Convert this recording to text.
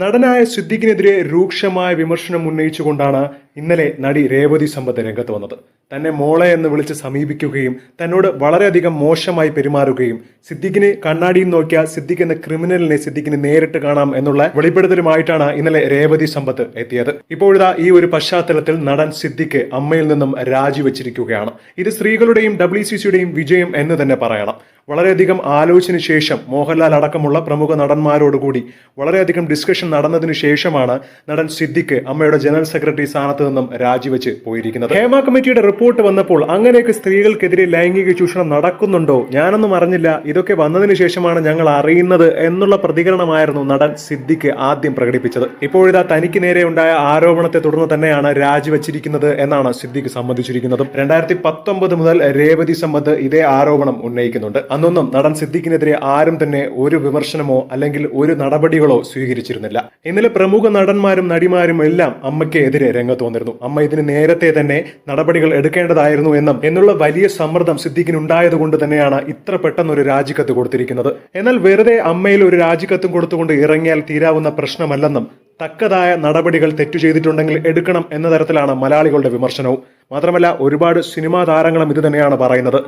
നടനായ സിദ്ദിഖിനെതിരെ രൂക്ഷമായ വിമർശനം ഉന്നയിച്ചുകൊണ്ടാണ് ഇന്നലെ നടി രേവതി സമ്പത്ത് രംഗത്ത് വന്നത്. തന്നെ മോളെ എന്ന് വിളിച്ച് സമീപിക്കുകയും തന്നോട് വളരെയധികം മോശമായി പെരുമാറുകയും സിദ്ദിഖിന് കണ്ണാടിയിൽ നോക്കിയ സിദ്ദിഖ് എന്ന ക്രിമിനലിനെ സിദ്ദിഖിന് നേരിട്ട് കാണാം എന്നുള്ള വെളിപ്പെടുത്തലുമായിട്ടാണ് ഇന്നലെ രേവതി സമ്പത്ത് എത്തിയത്. ഇപ്പോഴിതാ ഈ ഒരു പശ്ചാത്തലത്തിൽ നടൻ സിദ്ദിഖ് അമ്മയിൽ നിന്നും രാജിവെച്ചിരിക്കുകയാണ്. ഇത് സ്ത്രീകളുടെയും ഡബ്ല്യു വിജയം എന്ന് തന്നെ പറയണം. വളരെയധികം ആലോചിച്ചതിന് ശേഷം മോഹൻലാൽ അടക്കമുള്ള പ്രമുഖ നടന്മാരോടുകൂടി വളരെയധികം ഡിസ്കഷൻ നടന്നതിനു ശേഷമാണ് നടൻ സിദ്ദിഖ് അമ്മയുടെ ജനറൽ സെക്രട്ടറി സ്ഥാനത്ത് നിന്നും രാജിവെച്ച് പോയിരിക്കുന്നത്. ഹേമ കമ്മിറ്റിയുടെ റിപ്പോർട്ട് വന്നപ്പോൾ അങ്ങനെയൊക്കെ സ്ത്രീകൾക്കെതിരെ ലൈംഗിക ചൂഷണം നടക്കുന്നുണ്ടോ? ഞാനൊന്നും അറിഞ്ഞില്ല. ഇതൊക്കെ വന്നതിന് ശേഷമാണ് ഞങ്ങൾ അറിയുന്നത് എന്നുള്ള പ്രതികരണമായിരുന്നു നടൻ സിദ്ദിഖ് ആദ്യം പ്രകടിപ്പിച്ചത്. ഇപ്പോഴിതാ തനിക്ക് നേരെ ഉണ്ടായ ആരോപണത്തെ തുടർന്ന് തന്നെയാണ് രാജിവെച്ചിരിക്കുന്നത് എന്നാണ് സിദ്ദിഖ് സംബന്ധിച്ചിരിക്കുന്നത് രണ്ടായിരത്തി പത്തൊമ്പത് മുതൽ രേവതി സമ്പത്ത് ഇതേ ആരോപണം ഉന്നയിക്കുന്നുണ്ട്. അന്നൊന്നും നടൻ സിദ്ദിഖിനെതിരെ ആരും തന്നെ ഒരു വിമർശനമോ അല്ലെങ്കിൽ ഒരു നടപടികളോ സ്വീകരിച്ചിരുന്നില്ല. ഇന്നലെ പ്രമുഖ നടന്മാരും നടിമാരും എല്ലാം അമ്മയ്ക്ക് എതിരെ രംഗത്ത് വന്നിരുന്നു അമ്മ ഇതിന് നേരത്തെ തന്നെ നടപടികൾ എടുക്കേണ്ടതായിരുന്നു എന്നും എന്നുള്ള വലിയ സമ്മർദ്ദം സിദ്ദിഖിന് ഉണ്ടായതുകൊണ്ട് തന്നെയാണ് ഇത്ര പെട്ടെന്ന് ഒരു രാജിക്കത്ത് കൊടുത്തിരിക്കുന്നത്. എന്നാൽ വെറുതെ അമ്മയിൽ ഒരു രാജിക്കത്തും കൊടുത്തുകൊണ്ട് ഇറങ്ങിയാൽ തീരാവുന്ന പ്രശ്നമല്ലെന്നും തക്കതായ നടപടികൾ തെറ്റു ചെയ്തിട്ടുണ്ടെങ്കിൽ എടുക്കണം എന്ന തരത്തിലാണ് മലയാളികളുടെ വിമർശനവും. മാത്രമല്ല ഒരുപാട് സിനിമാ താരങ്ങളും ഇത് തന്നെയാണ് പറയുന്നത്.